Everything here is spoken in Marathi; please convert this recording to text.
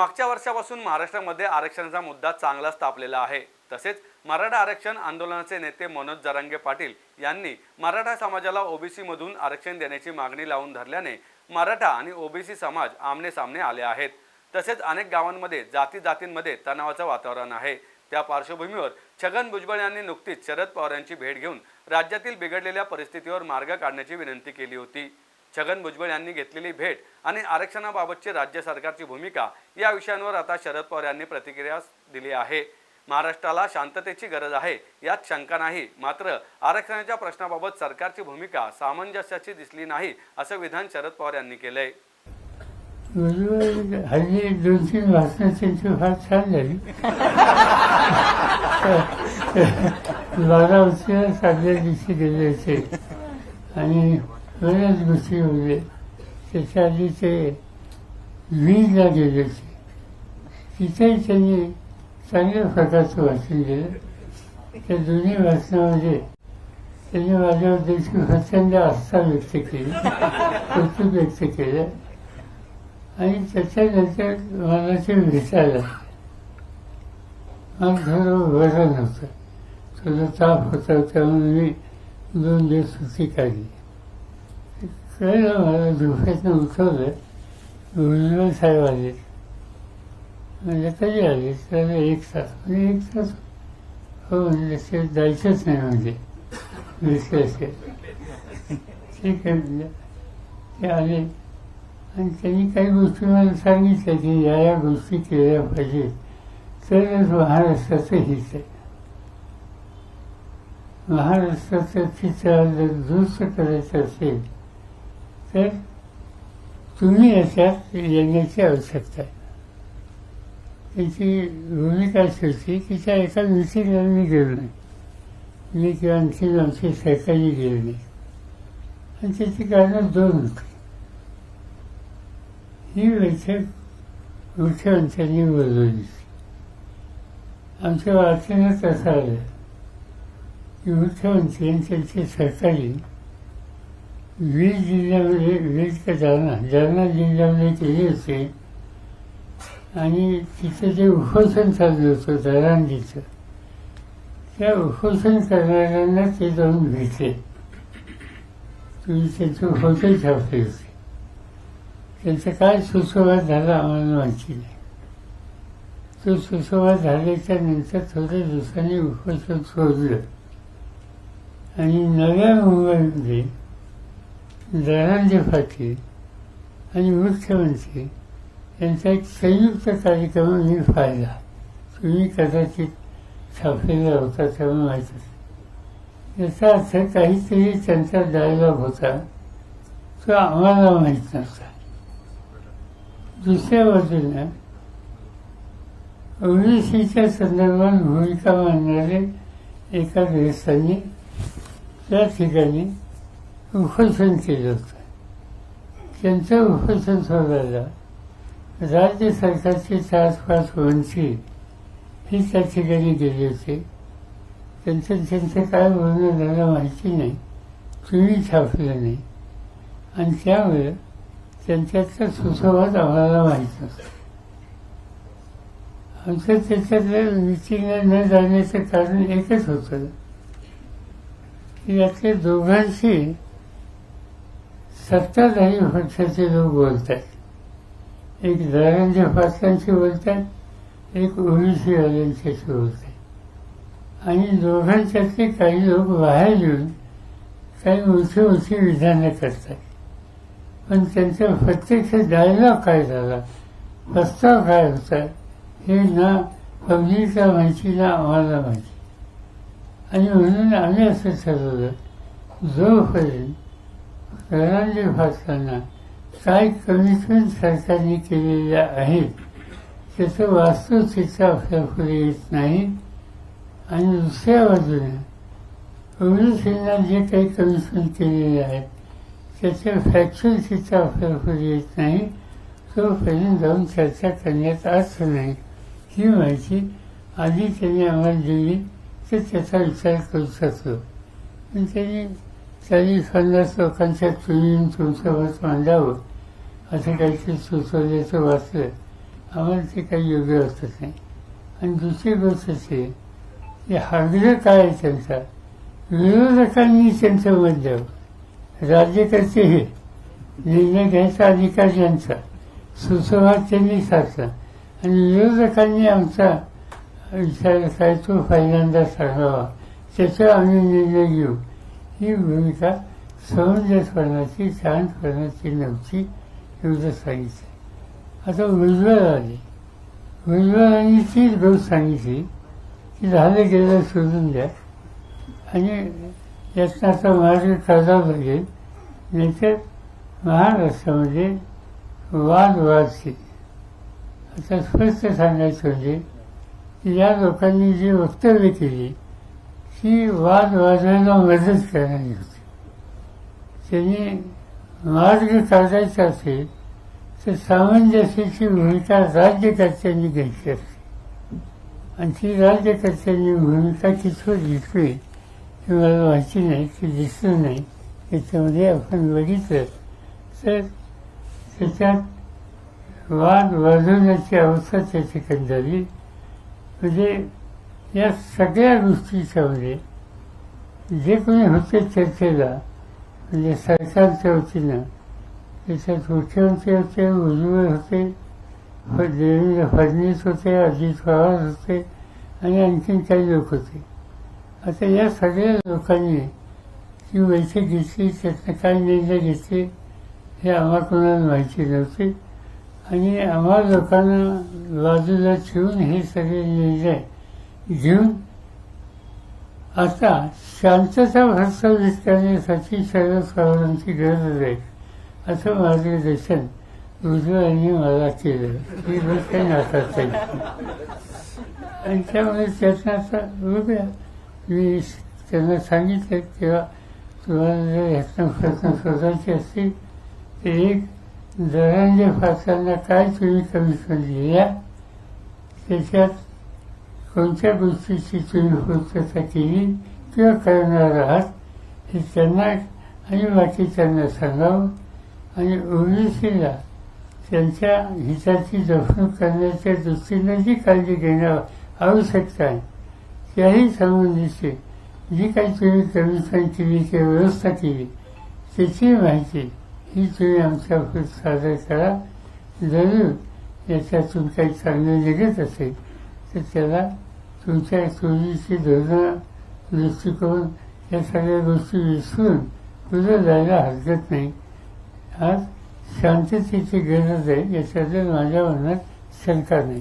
मागच्या वर्षापासून महाराष्ट्रामध्ये आरक्षणाचा मुद्दा चांगलाच तापलेला आहे. तसेच मराठा आरक्षण आंदोलनाचे नेते मनोज जरांगे पाटील यांनी मराठा समाजाला ओबीसीमधून आरक्षण देण्याची मागणी लावून धरल्याने मराठा आणि ओबीसी समाज आमने सामने आले आहेत. तसेच अनेक गावांमध्ये जाती जातींमध्ये तणावाचं वातावरण आहे. त्या पार्श्वभूमीवर छगन भुजबळ यांनी नुकतीच शरद पवार यांची भेट घेऊन राज्यातील बिघडलेल्या परिस्थितीवर मार्ग काढण्याची विनंती केली होती. छगन भुजबळ यांनी घेतलेली भेट आणि आरक्षणाबाबतची राज्य सरकारची भूमिका या विषयांवर आता शरद पवार यांनी प्रतिक्रिया दिली आहे. महाराष्ट्राला शांततेची गरज आहे यात शंका नाही. मात्र आरक्षणाच्या प्रश्नाबाबत सरकारची भूमिका सामंजस्याची दिसली नाही असं विधान शरद पवार यांनी केलंय. हल्ली दोन तीन भाषण त्यांची फार छान झाली. बारा वर्षाला साध्या दिवशी गेले होते. आणि बऱ्याच गोष्टी होते त्याच्या आधी ते वीजला गेले होते तिथेही त्यांनी चांगल्या प्रकारचं वाचन दिलं त्या दोन्ही भाषणामध्ये त्यांनी माझ्याबद्दलची प्रचंड आस्था व्यक्त केली कौतुक व्यक्त केलं आणि त्याच्यानंतर मला ते भेटायला मला थोडं बरं नव्हतं थोडं ताप होता त्यामुळे मी दोन दिवस सुट्टी काढली कळलं मला झोपेतनं उठवलं भुजबळ साहेब आले म्हणजे कधी आले तर एक तास म्हणजे एक तास हो म्हणजे ते जायचंच नाही म्हणजे विसरायचे ठीक आहे म्हणजे ते आले आणि त्यांनी काही गोष्टी मला सांगितल्या की या या गोष्टी केल्या पाहिजेत तरच महाराष्ट्राचं हित आहे महाराष्ट्राचं चित्र जर दुरुस्त करायचं असेल तर तुम्ही याच्यात येण्याची आवश्यकता आहे त्याची भूमिका अशी होती की त्या एका मिटिंगला मी गेलो नाही मी किंवा आणखी आमची सहकारी गेलो नाही आणि त्याची कारण दोन होती ही बैठक मुख्यमंत्र्यांनी बोलवली आमच्या वाचनात असं आलं की मुख्यमंत्री आणि त्यांचे सहकारी वीज जिल्ह्यामध्ये वीज का जालना जालना जिल्ह्यामध्ये केली होते आणि तिथं जे उपोषण चाललं होतं दरांडीचं त्या उपोषण करणाऱ्यांना ते जाऊन भेटले. तुम्ही त्यांचं होते छापले होते. त्यांचा काय सुसंवाद झाला आम्हाला माहिती नाही. तो सुसंवाद झाल्याच्यानंतर थोड्या दिवसांनी उपोषण सोडलं. आणि नव्या मुंबईमध्ये दरांजे पाटील आणि मुख्यमंत्री यांचा एक संयुक्त कार्यक्रम मी पाहिला. तुम्ही कदाचित छापलेला होता तेव्हा माहीत असेल. याचा अर्थ काहीतरी त्यांचा डायलॉग होता तो आम्हाला माहीत नव्हता. दुसऱ्या बाजूला ओबीसीच्या संदर्भात भूमिका मांडणारे एका गृहस्थांनी त्या ठिकाणी उपोषण केलं होतं. त्यांचं उपोषण सोडायला राज्य सरकारची चार पाच मंत्री ही त्या ठिकाणी गेले होती. त्यांचं त्यांचं काय बोलणं झालं माहिती नाही. तुम्ही छापलं नाही. आणि त्यामुळे त्यांच्यातला सुसंवाद आम्हाला माहीत नसतो आमचं त्याच्यातल्या मिटिंगला न जाण्याचं कारण एकच होतं. की यातल्या दोघांशी सत्ताधारी पक्षाचे लोक बोलतात. एक धनंजय पाटलांशी बोलतात एक ओबीसी वाल्यांच्याशी बोलतात. आणि दोघांच्यातले काही लोक बाहेर येऊन काही मोठी मोठी विधानं करतात. पण त्यांचा प्रत्यक्ष डायलॉग काय झाला? प्रस्ताव काय होता? हे ना पब्लिकला माहिती ना आम्हाला माहिती. आणि म्हणून आम्ही असं ठरवलं जोपर्यंत धनंजय भाषांना काय कमिटमेंट सरकारने केलेल्या आहेत त्याचं वास्तवचित्र आपल्या पुढे येत नाही. आणि दुसऱ्या बाजूने ओबीसींना जे काही कमिटमेंट केलेले आहेत त्याचं फॅक्च्युअल चित्र आपल्या पुढे येत नाही. तोपर्यंत जाऊन चर्चा करण्यात अर्थ नाही. ही माहिती आधी त्यांनी आम्हाला दिली तर त्याचा विचार करू शकतो. पण त्यांनी त्या पन्नास लोकांच्या तुम्ही तुमच्यावर मांडावं असं काहीतरी सुचवल्याचं वाचलं आम्हाला ते काही योग्य वाटत नाही. आणि दुसरी गोष्ट अशी की हागलं काय आहे त्यांचा? विरोधकांनी त्यांचं मत द्यावं. राज्यकर्ते हे निर्णय घ्यायचा अधिकार त्यांचा सुसंवाद त्यांनी साधला. आणि विरोधकांनी आमचा विचार काय तो पहिल्यांदा साधावा त्याच्यावर आम्ही निर्णय घेऊ. ही भूमिका समंजसपणाची शांतपणाची नव्हती एवढं सांगितलं आता उज्ज्वल आले उज्ज्वलांनी तीच गोष्ट सांगितली की झालं गेलं सोडून द्या आणि यातनं मार्ग काढावा लागेल नाहीतर महाराष्ट्रामध्ये वाद वाढतील आता स्पष्ट सांगायचं म्हणजे की या लोकांनी जी वक्तव्य केली ती वाद वाजवायला मदत करणारी होती. त्यांनी मार्ग काढायचा असेल तर सामंजस्याची भूमिका राज्यकर्त्यांनी घ्यायची असते. आणि ती राज्यकर्त्यांनी भूमिका किती घेतली हे मला माहिती नाही ते दिसलं नाही. त्याच्यामध्ये आपण बघितलं तर त्याच्यात वाद वाजवण्याची अवस्था त्या ठिकाणी झाली. म्हणजे या सगळ्या गोष्टीच्यामध्ये जे कोणी होते चर्चेला म्हणजे सरकारच्या वतीनं त्याच्यात मुख्यमंत्री होते उज्ज्वल होते देवेंद्र फडणवीस होते अजित पवार होते आणि आणखीन काही लोक होते. आता या सगळ्या लोकांनी ती बैठक घेतली त्यातनं काय निर्णय घेतले हे आम्हा कोणाला माहिती नव्हते. आणि आम्हा लोकांना बाजूला ठेवून हे सगळे निर्णय घेऊन आता शांतता प्रस्थापित करण्यासाठी सर्व पवारांची गरज आहे असं मार्गदर्शन उज्ज्वल यांनी मला केलं. ही गोष्ट काही नाकारता आणि त्यामुळे त्यातनं आता बघूया मी त्यांना सांगितलं तेव्हा तुम्हाला जर ह्यातनं प्रश्न शोधायचे असतील तर एक दरांच्या फासांना काय तुम्ही कमी कमिशन दिल्या त्याच्यात कोणत्या गोष्टीची तुम्ही पूर्तता केली किंवा करणार आहात हे त्यांना आणि बाकीच्यांना सांगावं आणि ओबीसीला त्यांच्या हिताची जपणूक करण्याच्या दृष्टीनं जी काळजी घेणं आवश्यकता आहे त्याही संबंधीची जी काही तुम्ही कमिशन केली किंवा व्यवस्था केली त्याची माहिती ही तुम्ही आमच्या सादर करा जरूर याच्यातून काही चांगलं निघत असेल तर त्याला तुमच्या चोरीची धोरणं दृष्टिकोन या सगळ्या गोष्टी विसरून पुढे जायला हरकत नाही. आज शांततेची गरज आहे याच्याबद्दल माझ्या मनात शंका नाही.